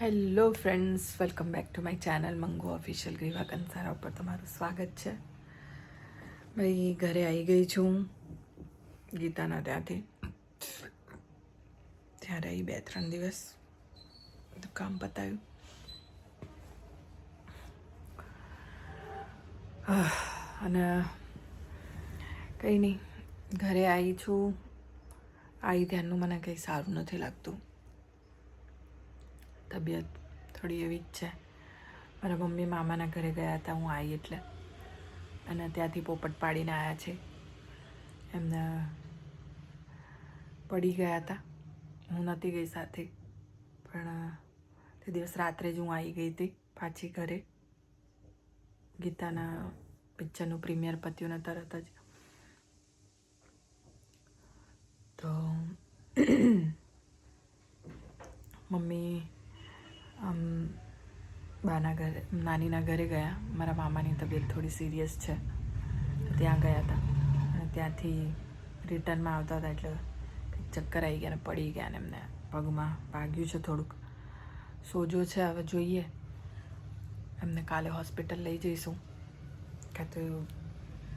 Hello friends, welcome back to my channel mango official Greeva Kansara ઉપર તમારું સ્વાગત છે. ભાઈ, ઘરે આવી ગઈ છું, ગીતાના ત્યાંથી. ત્યારે આવી બે ત્રણ દિવસ કામ પતાવ્યું અને કંઈ નહીં, ઘરે આવી છું. આવી ત્યાંનું મને કંઈ સારું નથી લાગતું. તબિયત થોડી એવી જ છે. મારા મમ્મી મામાના ઘરે ગયા હતા, હું આવી એટલે. અને ત્યાંથી પોપટ પાડીને આવ્યા છે. એમને પડી ગયા હતા. હું નહોતી ગઈ સાથે. પણ તે દિવસ રાત્રે જ હું આવી ગઈ હતી પાછી ઘરે. ગીતાના પિક્ચરનું પ્રીમિયર પત્યું ને તરત જ. તો, મમ્મી આમ, બાના ઘરે, નાનીના ઘરે ગયા. મારા મામાની તબિયત થોડી સિરિયસ છે. ત્યાં ગયા હતા. અને ત્યાંથી રિટર્નમાં આવતા હતા એટલે ચક્કર આવી ગયા ને પડી ગયા ને એમને પગમાં. ભાગ્યું છે થોડુંક. સોજો છે, હવે જોઈએ. એમને કાલે હોસ્પિટલ લઈ જઈશું. કાં તો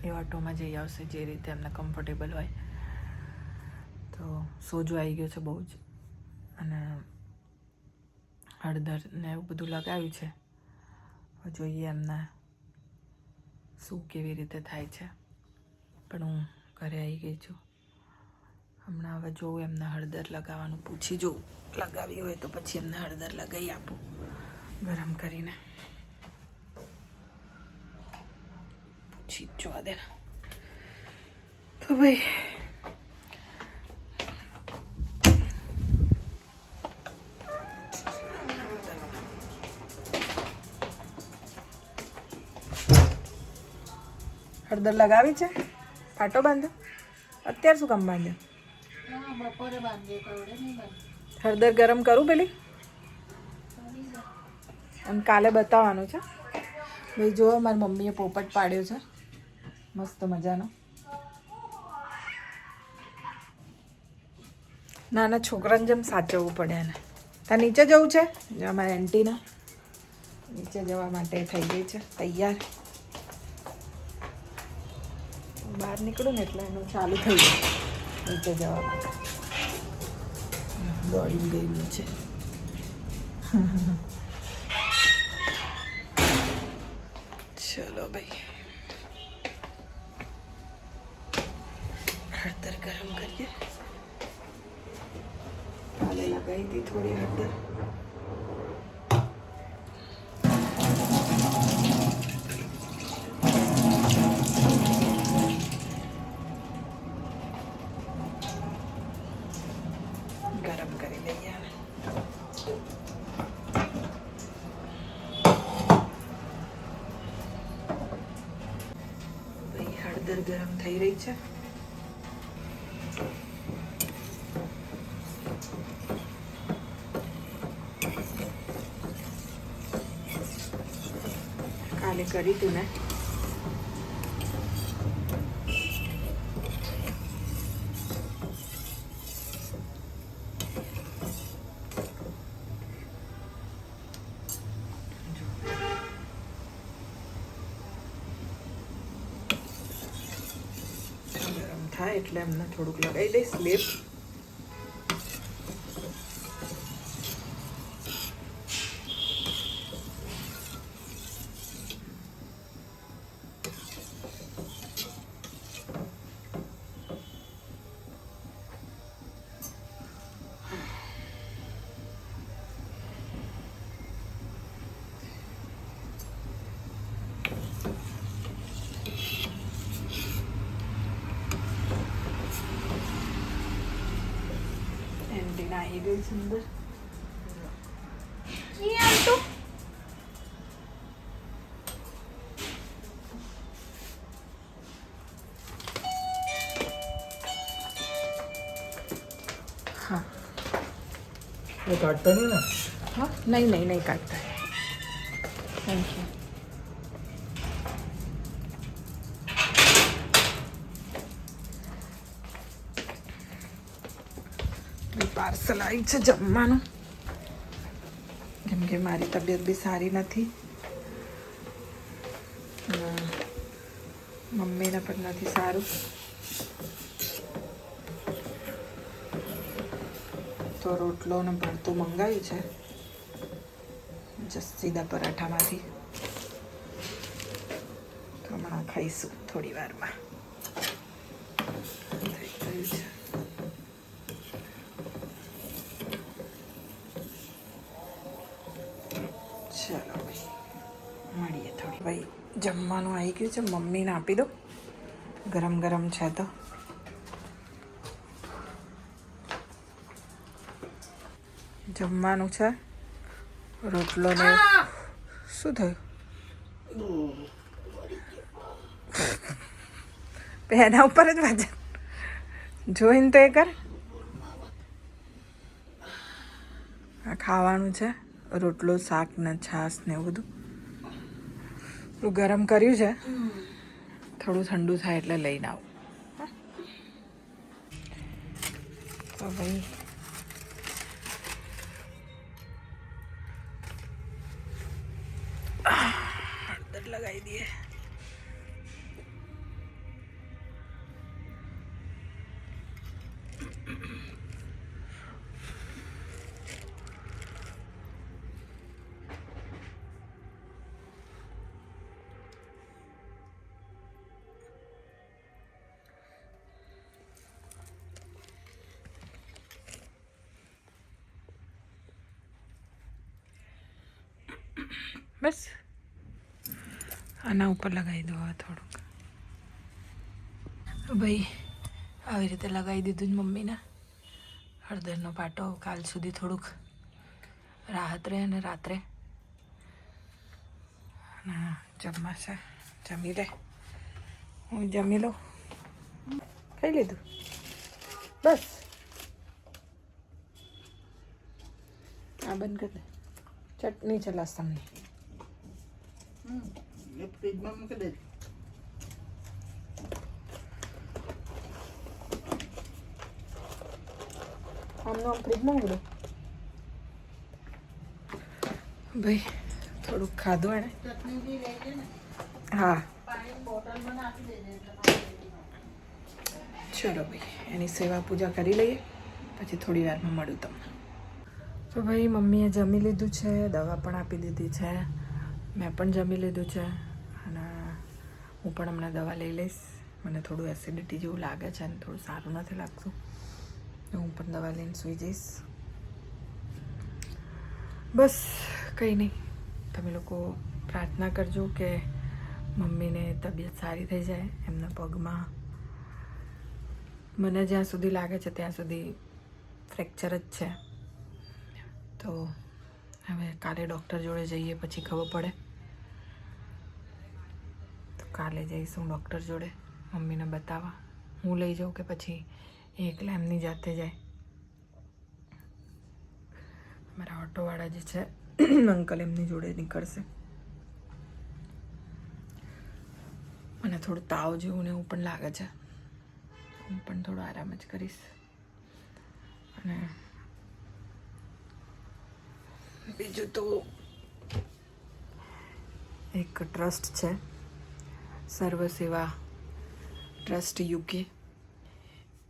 એ ઓટોમાં જઈ આવશે જે રીતે એમને કમ્ફર્ટેબલ હોય. તો સોજો આવી ગયો છે બહુ જ. અને હળદર ને એવું બધું લગાવ્યું છે. જોઈએ એમને શું કેવી રીતે થાય છે. પણ હું ઘરે આવી ગઈ છું. હમણાં હવે જોઉં એમને હળદર લગાવવાનું. પૂછી જોઉં. લગાવી હોય તો પછી એમને હળદર લગાવી આપું. ગરમ કરીને. પૂછી જોવા દે તો ભાઈ હળદર લગાવી છે. ફાટો બાંધો. અત્યારે શું કામ બાંધ્યો હળદર ગરમ કરું પેલી? અને કાલે બતાવવાનું છે. ભાઈ જો મારી મમ્મીએ પોપટ પાડ્યો છે. મસ્ત મજાનો. નાના છોકરાને જેમ સાચવવું પડે એને. ત્યાં નીચે જવું છે? અમારા એન્ટીના નીચે જવા માટે થઈ ગઈ છે. તૈયાર. બહાર નીકળું ને એટલે એનું ચાલુ થઈ ગયું નીચે જવા માટે દોડી ગયેલું છે ચલો ભાઈ. હળદર ગરમ કરીએ. કાલે લગાવી હતી થોડી હળદર. ગરમ કરી લઈએ. હળદર ગરમ થઈ રહી છે. કાલે કરી તું ને ગરમ થાય એટલે એમને થોડુંક લગાવી દઈશ લેપ. એન્ટીના આવી ગઈ છે અંદર કાઢતા નહીં ને? હા? નહીં નહીં નહીં કાઢતા. થેન્ક યુ આવી છે જમવાનું. કેમ કે મારી તબિયત બી સારી નથી. મમ્મીને પણ નથી સારું. તો રોટલો ને ભરતું મંગાવ્યું છે. જસ્ટ સીધા પરાઠામાંથી. હમણાં ખાઈશું થોડી વારમાં થઈ ગયું છે ચાલો ભાઈ મળીએ થોડી ભાઈ, જમવાનું આવી ગયું છે. મમ્મીને આપી દો. ગરમ ગરમ છે તો. જમવાનું છે. રોટલો ને શું થયું? એના ઉપર જ વાંચન જોઈને તો એ કર. ખાવાનું છે. રોટલો, શાક ને છાશ ને એવું બધું. થોડું ગરમ કર્યું છે? થોડું ઠંડુ થાય એટલે લઈને આવું? તો ભાઈ બસ. આના ઉપર લગાવી દો હવે થોડુંક. ભાઈ, આવી રીતે લગાવી દીધું જ મમ્મીને. હળદરનો પાટો કાલ સુધી થોડુંક રાહત રહે અને રાત્રે. અને જમવાશે જમી લે. હું જમી લઉં. ખાઈ લીધું? બસ. આ બંધ કરી ચટણી છે લસણની. હમ. એ ka din. આમનું આમ ફ્રીજમાં મૂકડું ભાઈ થોડુંક ખાધું એણે ચટણી બી લેજે ને. હા. ચલો ભાઈ એની સેવા પૂજા કરી લઈએ. પછી થોડી વારમાં મળું તમને. તો ભાઈ મમ્મીએ જમી લીધું છે દવા પણ આપી દીધી છે. મેં પણ જમી લીધું છે અને હું પણ હમણાં દવા લઈ લઈશ. મને થોડું એસિડિટી જેવું લાગે છે અને થોડું સારું નથી લાગતું. હું પણ દવા લઈને સૂઈ જઈશ. બસ, કંઈ નહીં. તમે લોકો પ્રાર્થના કરજો કે મમ્મીને તબિયત સારી થઈ જાય, એમના પગમાં. મને જ્યાં સુધી લાગે છે ત્યાં સુધી ફ્રેક્ચર જ છે. તો હવે કાલે ડૉક્ટર જોડે જઈએ, પછી ખબર પડે. કાલે જઈશું ડૉક્ટર જોડે. મમ્મીને બતાવવા. હું લઈ જાઉં કે પછી એકલા એમની જાતે જાય? મારા ઓટોવાળા જે છે, અંકલ એમની જોડે નીકળશે. મને થોડું તાવ જેવું ને એવું પણ લાગે છે. હું પણ થોડો આરામ જ કરીશ. અને બીજું તો એક ટ્રસ્ટ છે. સર્વ સેવા ટ્રસ્ટ યુકે.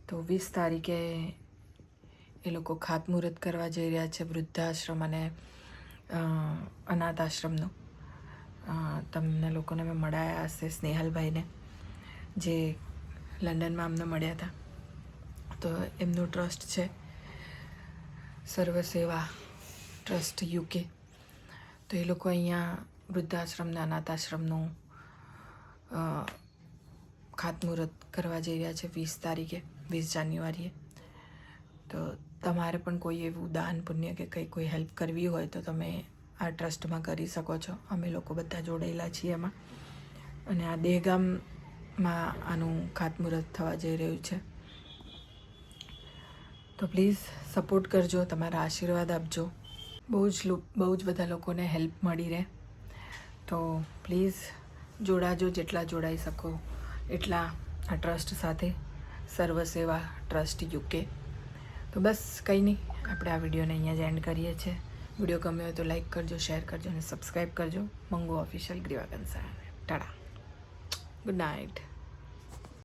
તો વીસ તારીખે એ લોકો ખાતમુહૂર્ત કરવા જઈ રહ્યા છે વૃદ્ધાશ્રમ અને અનાથ આશ્રમનું તમને લોકોને મેં મળાયા હશે સ્નેહલભાઈને, જે લંડનમાં અમને મળ્યા હતા. તો એમનું ટ્રસ્ટ છે સર્વ સેવા ટ્રસ્ટ યુકે. તો એ લોકો અહીંયા વૃદ્ધાશ્રમને અનાથ આશ્રમનું ખાતમુહૂર્ત કરવા જઈ રહ્યા છે વીસ તારીખે, વીસ જાન્યુઆરીએ. તો તમારે પણ કોઈ એવું દાન, પુણ્ય કે કંઈ કોઈ હેલ્પ કરવી હોય તો તમે આ ટ્રસ્ટમાં કરી શકો છો. અમે લોકો બધા જોડાયેલા છીએ એમાં. અને આ દેહગામમાં આનું ખાતમુહૂર્ત થવા જઈ રહ્યું છે. તો પ્લીઝ સપોર્ટ કરજો, તમારા આશીર્વાદ આપજો. બહુ જ બહુ જ બધા લોકોને હેલ્પ મળી રહે. તો પ્લીઝ જોડાજો જેટલા જોડાઈ શકો, એટલા આ ટ્રસ્ટ સાથે સર્વ સેવા ટ્રસ્ટ યુકે. તો બસ કંઈ નહીં, આપણે આ વિડીયોને અહીંયા જ એન્ડ કરીએ છીએ. વીડિયો ગમ્યો હોય તો લાઈક કરજો, શેર કરજો અને સબસ્ક્રાઈબ કરજો. Mango official Greeva Kansar tata good night.